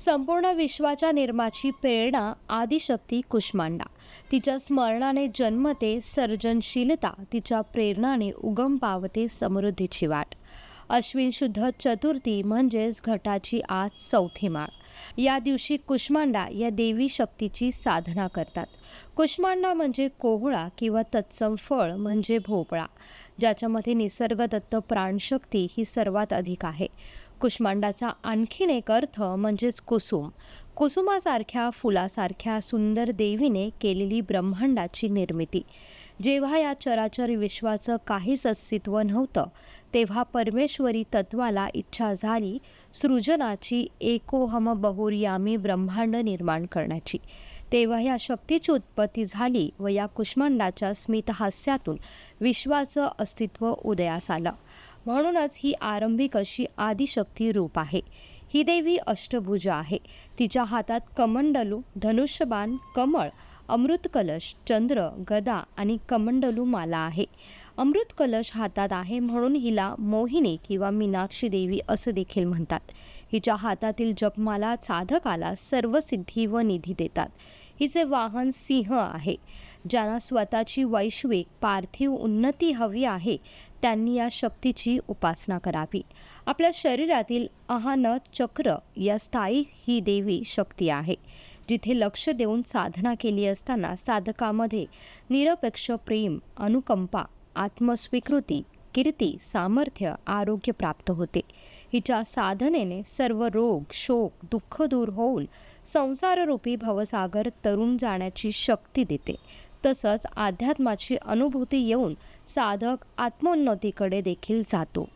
संपूर्ण विश्वाच्या निर्माची प्रेरणा आदिशक्ती कुष्मांडा. तिच्या स्मरणाने जन्मते सर्जनशीलता तिच्या प्रेरणाने उगम पावते समृद्धीची वाट. अश्विन शुद्ध चतुर्थी म्हणजेच घटाची आज चौथी माळ. या दिवशी कुष्मांडा या देवी शक्तीची साधना करतात. कुष्मांडा म्हणजे कोहळा किंवा तत्सम फळ म्हणजे भोपळा ज्याच्यामध्ये निसर्गदत्त प्राणशक्ती ही सर्वात अधिक आहे. कुष्मांडाचा आणखीन एक अर्थ म्हणजेच कुसुम. कुसुमासारख्या फुलासारख्या सुंदर देवीने केलेली ब्रह्मांडाची निर्मिती. जेव्हा या चराचर विश्वाचं काहीच अस्तित्व नव्हतं तेव्हा परमेश्वरी तत्वाला इच्छा झाली सृजनाची एकोहम बहुर्यामी ब्रह्मांड निर्माण करण्याची. तेव्हा या शक्तीची उत्पत्ती झाली व या कुष्मांडाच्या स्मितहास्यातून विश्वाचं अस्तित्व उदयास आलं. म्हणूनच ही आरंभिक अशी आदिशक्ती रूप आहे. ही देवी अष्टभुजा आहे. तिच्या हातात कमंडलू धनुष्यबाण कमळ अमृत कलश चंद्र गदा आणि कमंडलू माला आहे. अमृत कलश हातात आहे म्हणून हिला मोहिनी किंवा मीनाक्षी देवी असं देखील म्हणतात. हिच्या हातातील जपमाला साधकाला सर्व सिद्धी व निधी देतात. हिचे वाहन सिंह आहे ज्यांना स्वतःची वैश्विक पार्थिव उन्नती हवी आहे त्यांनी या शक्तीची उपासना करावी. आपल्या शरीरातील अहान चक्र या स्थायी ही देवी शक्ती आहे. जिथे लक्ष देऊन साधना केली असताना साधकामध्ये निरपेक्ष प्रेम अनुकंपा आत्मस्वीकृती कीर्ती सामर्थ्य आरोग्य प्राप्त होते. हिच्या साधनेने सर्व रोग शोक दुःख दूर होऊन संसाररूपी भवसागर तरुण जाण्याची शक्ती देते. तसंच अध्यात्माची अनुभूती येऊन साधक आत्मोन्नतीकडे देखील जातो.